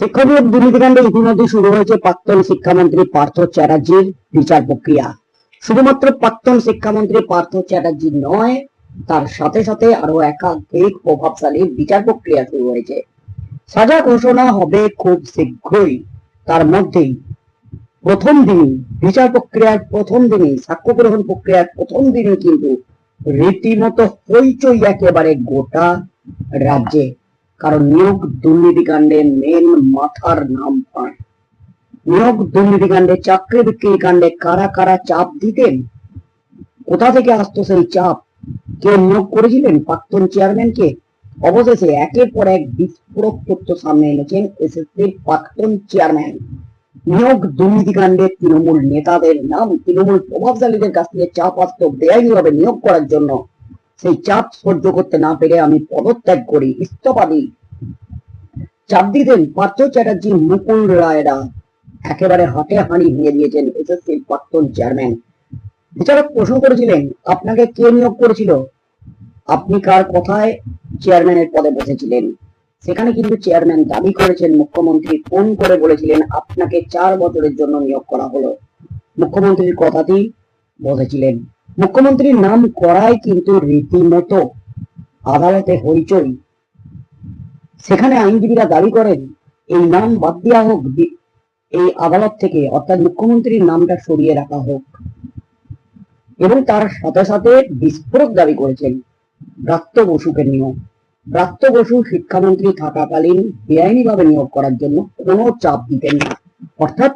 নিয়োগ দুর্নীতিকাণ্ডে ইতিমধ্যে শুরু হয়েছে প্রাক্তন শিক্ষামন্ত্রী পার্থ চ্যাটার্জির বিচার প্রক্রিয়া। শুধুমাত্র প্রাক্তন শিক্ষামন্ত্রী পার্থ চ্যাটার্জি নয়, তার সাথে সাথে আরও একাধিক প্রভাবশালী বিচার প্রক্রিয়া শুরু হয়েছে। সাজা ঘোষণা হবে খুব শীঘ্রই। তার মধ্যেই প্রথম দিনই বিচার প্রক্রিয়ার প্রথম দিনই, সাক্ষ্য গ্রহণ প্রক্রিয়ার প্রথম দিনই কিন্তু রীতিমতো হইচই একেবারে গোটা রাজ্যে। কারণ নিয়োগ দুর্নীতিকাণ্ডে মেন মাথার নাম পান নিয়োগ দুর্নীতিকাণ্ডে, চাকরি বিক্রি কাণ্ডে কারা কারা চাপ দিতেন? কোথা থেকে আসতো সেই চাপ? কে নিয়োগ করেছিলেন প্রাক্তন চেয়ারম্যানকে? অবশেষে একের পর এক বিস্ফোরক তথ্য সামনে এনেছেন এসএসসির প্রাক্তন চেয়ারম্যান। নিয়োগ দুর্নীতিকাণ্ডে তৃণমূল নেতাদের নাম, তৃণমূল প্রভাবশালীদের কাছ থেকে চাপ আসতো বেআইনিভাবে নিয়োগ করার জন্য। সেই চাপ সহ্য করতে না পেরে আমি পদত্যাগ করি। ইস্তফা দিই চাপ দিতেন পার্থ চ্যাটার্জি, মুকুল রায়রা একেবারে হাতে হাঁড়ি ভেঙে দিয়েছেন এসএসসির প্রাক্তন চেয়ারম্যান। বিচারক প্রশ্ন করেছিলেন, আপনাকে কে নিয়োগ করেছিল? আপনি কার কথায় চেয়ারম্যানের পদে বসেছিলেন? সেখানে কিন্তু চেয়ারম্যান দাবি করেছেন, মুখ্যমন্ত্রী ফোন করে বলেছিলেন, আপনাকে চার বছরের জন্য নিয়োগ করা হলো। মুখ্যমন্ত্রীর কথাতেই বসেছিলেন। মুখ্যমন্ত্রীর নাম করায় কিন্তু রীতিমতো আদালতে হইচই। সেখানে আইনজীবীরা দাবি করেন, এই নাম বাদ দেওয়া হোক এই আদালত থেকে, অর্থাৎ মুখ্যমন্ত্রীর নামটা সরিয়ে রাখা হোক। এবং তার সাথে সাথে বিস্ফোরক দাবি করেছেন ব্রাত্য বসুকে নিয়োগ ব্রাত্য বসু শিক্ষামন্ত্রী থাকাকালীন বেআইনিভাবে নিয়োগ করার জন্য কোনো চাপ দিতেন না। অর্থাৎ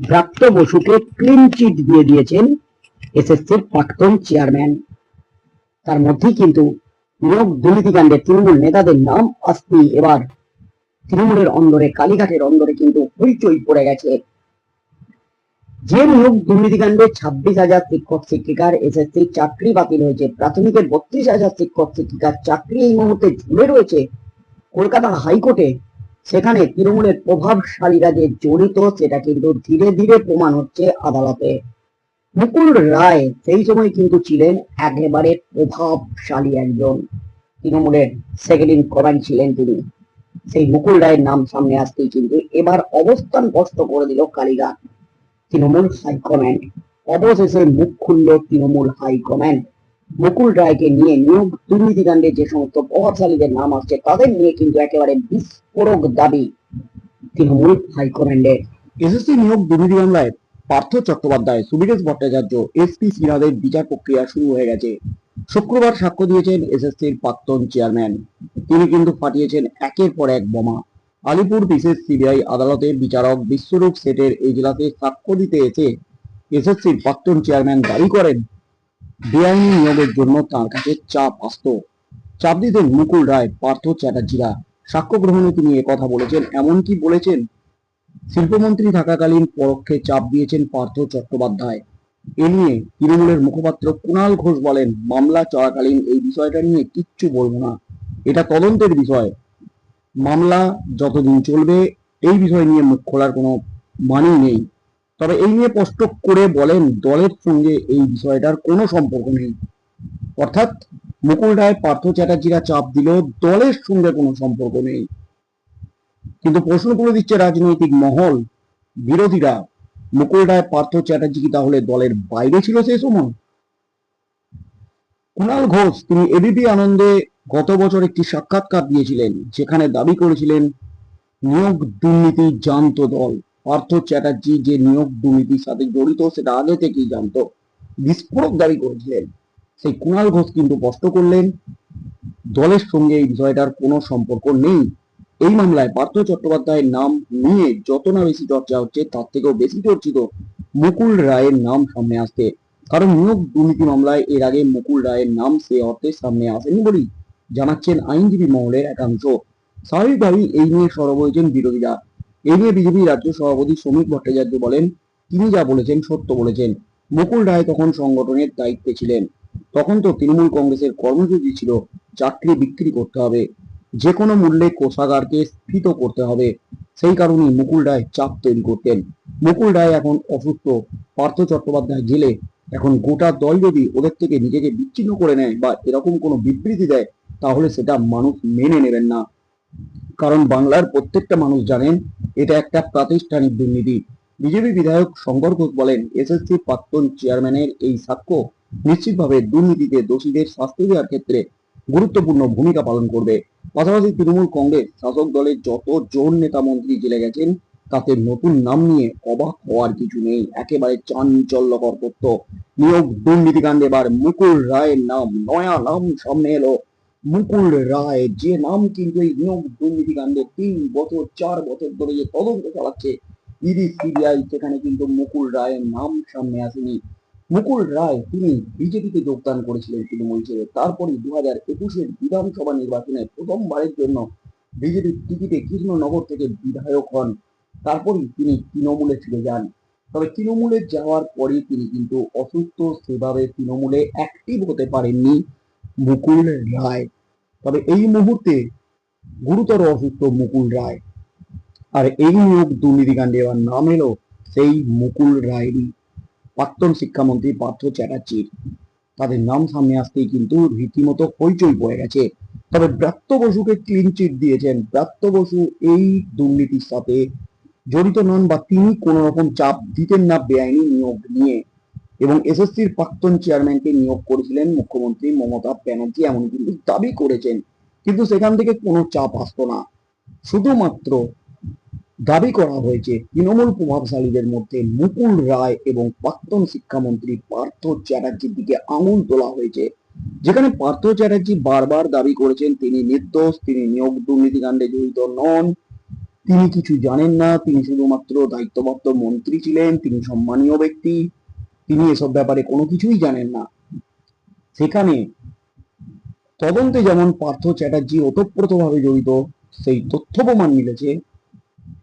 ব্রাত্য বসুকে ক্লিন চিট দিয়ে দিয়েছেন এসএসসির প্রাক্তন চেয়ারম্যান। তার মধ্যেই কিন্তু নিয়োগ দুর্নীতিকাণ্ডে তৃণমূল নেতাদের নাম আসতেই এবার তৃণমূলের অন্দরে, কালীঘাটের অন্দরে কিন্তু হইচই পড়ে গেছে। যে নিয়োগ দুর্নীতিকাণ্ডে ছাব্বিশ হাজার শিক্ষক, শিক্ষিকার এসএসসি চাকরি বাতিল হয়েছে প্রাথমিকের বত্রিশ হাজার শিক্ষক, শিক্ষিকার চাকরি এই মুহূর্তে ঝুলে রয়েছে। কলকাতা হাইকোর্টে সেখানে তৃণমূলের প্রভাবশালীরা যে জড়িত, সেটা কিন্তু ধীরে ধীরে প্রমাণ হচ্ছে আদালতে। মুকুল রায় সেই সময় কিন্তু ছিলেন একেবারে প্রভাবশালী একজন। তৃণমূলের সেকেন্ড ইন কমান্ড ছিলেন তিনি। সেই মুকুল রায়ের নাম সামনে আসতেই কিন্তু এবার অবস্থান স্পষ্ট করে দিল কালীঘাট তৃণমূল হাইকম্যান্ড অবশেষে মুখ খুলল তৃণমূল হাইকম্যান্ড মুকুল রায়কে নিয়ে নিয়োগ দুর্নীতিকাণ্ডে যে সমস্ত প্রভাবশালীদের নাম আসছে, তাদের নিয়ে কিন্তু একেবারে বিস্ফোরক দাবি তৃণমূল হাইকম্যান্ডের এসএসসি নিয়োগ দুর্নীতি মামলায় পার্থ চট্টোপাধ্যায়, সুবিরেশ ভট্টাচার্য এসপি সিনহাদের বিচার প্রক্রিয়া শুরু হয়ে গেছে। শুক্রবার সাক্ষ্য দিয়েছেন এসএসসির প্রাক্তন চেয়ারম্যান। তিনি কিন্তু ফাটিয়েছেন একের পর এক বোমা। আলিপুর বিশেষ সিবিআই আদালতে বিচারক বিশ্বরূপ সেটের এজলাসে সাক্ষ্য দিতে এসে এসএসসির প্রাক্তন চেয়ারম্যান দাবি করেন, বেআইনি নিয়োগের জন্য তার কাছে চাপ আসতো। চাপ দিতেন মুকুল রায়, পার্থ চ্যাটার্জিরা। সাক্ষ্য গ্রহণে তিনি কথা বলেছেন, এমনকি বলেছেন শিল্পমন্ত্রী থাকাকালীন পরোক্ষে চাপ দিয়েছেন পার্থ চট্টোপাধ্যায়। এ নিয়ে তৃণমূলের মুখপাত্র কুণাল ঘোষ বলেন, মামলা চলাকালীন এই বিষয়টা নিয়ে কিচ্ছু বলব না। এটা তদন্তের বিষয়। মামলা যতদিন চলবে, এই বিষয় নিয়ে মুখ খোলার কোনো মানেই নেই। তবে এই নিয়ে স্পষ্ট করে বলেন, দলের সঙ্গে এই বিষয়টার কোনো সম্পর্ক নেই। অর্থাৎ মুকুল রায়, পার্থ চ্যাটার্জিরা চাপ দিলেও দলের সঙ্গে কোনো সম্পর্ক নেই। কিন্তু প্রশ্ন তুলে দিচ্ছে রাজনৈতিক মহল। বিরোধীরা, মুকুল রায়, পার্থ চ্যাটার্জি কি তাহলে দলের বাইরে ছিল সেই সময়? কুণাল ঘোষ, তিনি এবিপি আনন্দে গত বছর একটি সাক্ষাৎকার দিয়েছিলেন, যেখানে দাবি করেছিলেন, নিয়োগ দুর্নীতি জানতো দল। পার্থ চ্যাটার্জি যে নিয়োগ দুর্নীতির সাথে জড়িত, সেটা আগে থেকেই জানতো। বিস্ফোরক দাবি করেছিলেন। সেই কুণাল ঘোষ কিন্তু স্পষ্ট করলেন, দলের সঙ্গে এই বিষয়টার কোনো সম্পর্ক নেই। এই মামলায় পার্থ চট্টোপাধ্যায়ের নাম নিয়ে যত না বেশি চর্চা হচ্ছে, তার থেকেও বেশি চর্চিত মুকুল রায়ের নাম সামনে আসতে কারণ নিয়োগ দুর্নীতি মামলায় এর আগে মুকুল রায়ের নাম সে অর্থে সামনে আসেনি বলেই জানাচ্ছেন আইনজীবী মহলের একাংশ। স্বাভাবিকভাবেই এই নিয়ে সরব হয়েছেন বিরোধীরা। এই নিয়ে বিজেপি রাজ্য সভাপতি শ্রমিক ভট্টাচার্য বলেন, তিনি যা বলেছেন সত্য বলেছেন। মুকুল রায় তখন সংগঠনের দায়িত্বে ছিলেন। তখন তো তৃণমূল কংগ্রেসের কর্মসূচি ছিল, চাকরি বিক্রি করতে হবে। যে কোনো মূল্যে কোষাগারকে স্ফীত করতে হবে। সেই কারণেই মুকুল রায় চাপ তৈরি করতেন। মুকুল রায় এখন অসুস্থ। পার্থ চট্টোপাধ্যায় জেলে এখন গোটা দল যদি ওদের থেকে নিজেকে বিচ্ছিন্ন করে নেয় বা এরকম কোনো বিবৃতি দেয়, তাহলে সেটা মানুষ মেনে নেবেন না। কারণ বাংলার প্রত্যেকটা মানুষ জানেন, এটা একটা প্রাতিষ্ঠানিক দুর্নীতি। বিজেপি বিধায়ক শঙ্কর ঘোষ বলেন, এসএসসি প্রাক্তন চেয়ারম্যানের এই সাক্ষ্য নিশ্চিতভাবে দুর্নীতিতে দোষীদের শাস্তি দেওয়ার ক্ষেত্রে গুরুত্বপূর্ণ ভূমিকা পালন করবে। পাশাপাশি তৃণমূল কংগ্রেস শাসক দলের যত জন নেতা মন্ত্রী জেলে গেছেন, তাতে নতুন নাম নিয়ে অবাক হওয়ার কিছু নেই। একেবারে চাঞ্চল্যকর তথ্য। নিয়োগ দুর্নীতিকাণ্ডে এবার মুকুল রায়ের নাম, নয়া নাম সামনে এলো। মুকুল রায় যে নাম কিন্তু এই নিয়োগ দুর্নীতিকাণ্ডে তিন বছর, চার বছর ধরে যে তদন্ত চালাচ্ছে, ইডি, সিবিআই, সেখানে কিন্তু মুকুল রায়ের নাম সামনে আসেনি। মুকুল রায় তিনি বিজেপিতে যোগদান করেছিলেন তৃণমূল ছেড়ে। তারপরে দু হাজার একুশের বিধানসভা নির্বাচনে প্রথমবারের জন্য বিজেপির টিকিটে কৃষ্ণনগর থেকে বিধায়ক হন। তারপরেই তিনি তৃণমূলে ফিরে যান। তবে তৃণমূলে যাওয়ার পরে তিনি কিন্তু অসুস্থ সেভাবে তৃণমূলে অ্যাক্টিভ হতে পারেননি মুকুল রায়। তবে এই মুহূর্তে গুরুতর অসুস্থ মুকুল রায়। আর এই নিয়োগ দুর্নীতিকাণ্ডে এবার নাম এলো সেই মুকুল রায়েরই। প্রাক্তন শিক্ষামন্ত্রী পার্থ চ্যাটার্জির তাদের নাম সামনে আসতেই কিন্তু রীতিমতো হইচই পড়ে গেছে। তবে ব্রাত্য বসুকে ক্লিন চিট দিয়েছেন ব্রাত্য বসু। এই দুর্নীতির সাথে জড়িত নন বা তিনি কোনো রকম চাপ দিতেন না বেআইনি নিয়োগ নিয়ে। এবং এসএসসির প্রাক্তন চেয়ারম্যানকে নিয়োগ করেছিলেন মুখ্যমন্ত্রী মমতা ব্যানার্জি এমন কিন্তু দাবি করেছেন। কিন্তু সেখান থেকে কোনো চাপ আসতো না। শুধুমাত্র দাবি করা হয়েছে, তৃণমূল প্রভাবশালীদের মধ্যে মুকুল রায় এবং প্রাক্তন শিক্ষামন্ত্রী পার্থ চ্যাটার্জির দিকে আঙুল তোলা হয়েছে। যেখানে পার্থ চ্যাটার্জি বারবার দাবি করেছেন, তিনি নির্দোষ, তিনি নিয়োগ দুর্নীতিকাণ্ডে জড়িত নন, তিনি কিছু জানেন না, তিনি শুধুমাত্র দায়িত্বপ্রাপ্ত মন্ত্রী ছিলেন, তিনি সম্মানীয় ব্যক্তি, তিনি এসব ব্যাপারে কোনো কিছুই জানেন না। সেখানে তদন্তে যেমন পার্থ চ্যাটার্জি ওতপ্রোতভাবে জড়িত, সেই তথ্য প্রমাণ মিলেছে।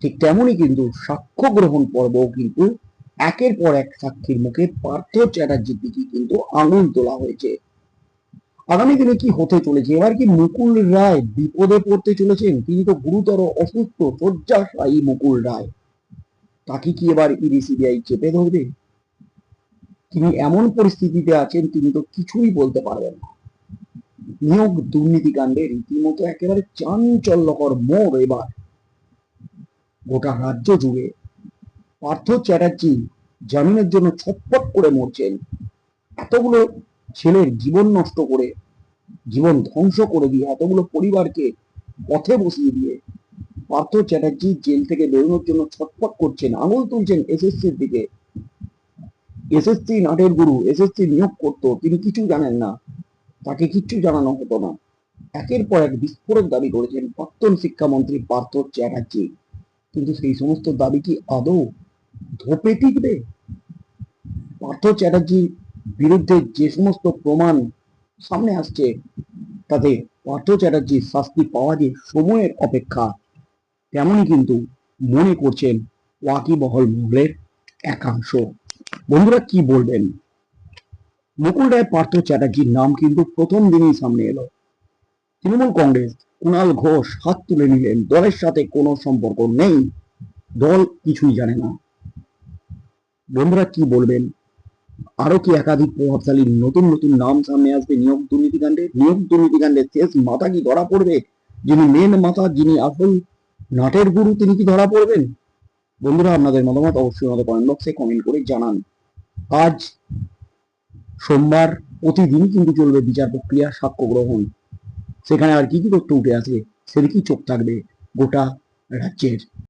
ঠিক তেমনই কিন্তু সাক্ষ্য গ্রহণ পর্ব কিন্তু একের পর এক সাক্ষীর মুখে পার্থ চ্যাটার্জির দিকে কিন্তু আঙুল তোলা হয়েছে। আগামী দিনে কি হতে চলেছে? এবার কি মুকুল রায় বিপদে পড়তে চলেছেন? তিনি তো গুরুতর অসুস্থ শয্যাশায়ী মুকুল রায়। তাকে কি এবার ইডি, সিবিআই চেপে ধরবে? তিনি এমন পরিস্থিতিতে আছেন, তিনি তো কিছুই বলতে পারবেন না। নিয়োগ দুর্নীতিকাণ্ডে রীতিমতো একেবারে চাঞ্চল্যকর মোড় এবার। গোটা রাজ্য জুড়ে পার্থ চ্যাটার্জি জামিনের জন্য ছটফট করে মরছেন। এতগুলো ছেলের জীবন নষ্ট করে, জীবন ধ্বংস করে দিয়ে, এতগুলো পরিবারকে পথে বসিয়ে দিয়ে পার্থ চ্যাটার্জি জেল থেকে বেরোনোর জন্য ছটফট করছেন, আঙুল তুলছেন এসএসসির দিকে। এসএসসি নাটের গুরু, এসএসসি নিয়োগ করতো, তিনি কিছু জানেন না, তাকে কিচ্ছু জানানো হতো না। একের পর এক বিস্ফোরক দাবি করেছেন প্রাক্তন শিক্ষামন্ত্রী পার্থ চ্যাটার্জি। কিন্তু সেই সমস্ত দাবি কি আদৌ ধোপে টিকবে? পার্থ চ্যাটার্জির বিরুদ্ধে যে সমস্ত প্রমাণ সামনে আসছে, তাতে পার্থ চ্যাটার্জির শাস্তি পাওয়া যে সময়ের অপেক্ষা, তেমনই কিন্তু মনে করছেন ওয়াকিবহল মহলের একাংশ। বন্ধুরা, কি বলবেন? মুকুল রায়, পার্থ চ্যাটার্জির নাম কিন্তু প্রথম দিনই সামনে এলো। তৃণমূল কংগ্রেস কুণাল ঘোষ হাত তুলে নিলেন। দলের সাথে কোনো সম্পর্ক নেই। দল কিছুই জানে না। বন্ধুরা কি বলবেন? আরও কি একাধিক প্রভাবশালী নতুন নতুন নাম সামনে আসবে নিয়োগ দুর্নীতিকাণ্ডে? নিয়োগ দুর্নীতিকাণ্ডে শেষ মাথা কি ধরা পড়বে? যিনি মেন মাথা, যিনি আসল নাটের গুরু, তিনি কি ধরা পড়বেন? বন্ধুরা, আপনাদের মতামত অবশ্যই আমাদের কমেন্ট বক্সে কমেন্ট করে জানান। আজ সোমবার প্রতিদিন কিন্তু চলবে বিচার প্রক্রিয়া, সাক্ষ্য গ্রহণ। সেখানে আর কি কি তথ্য উঠে আসে কি চোখ থাকবে গোটা রাজ্যের।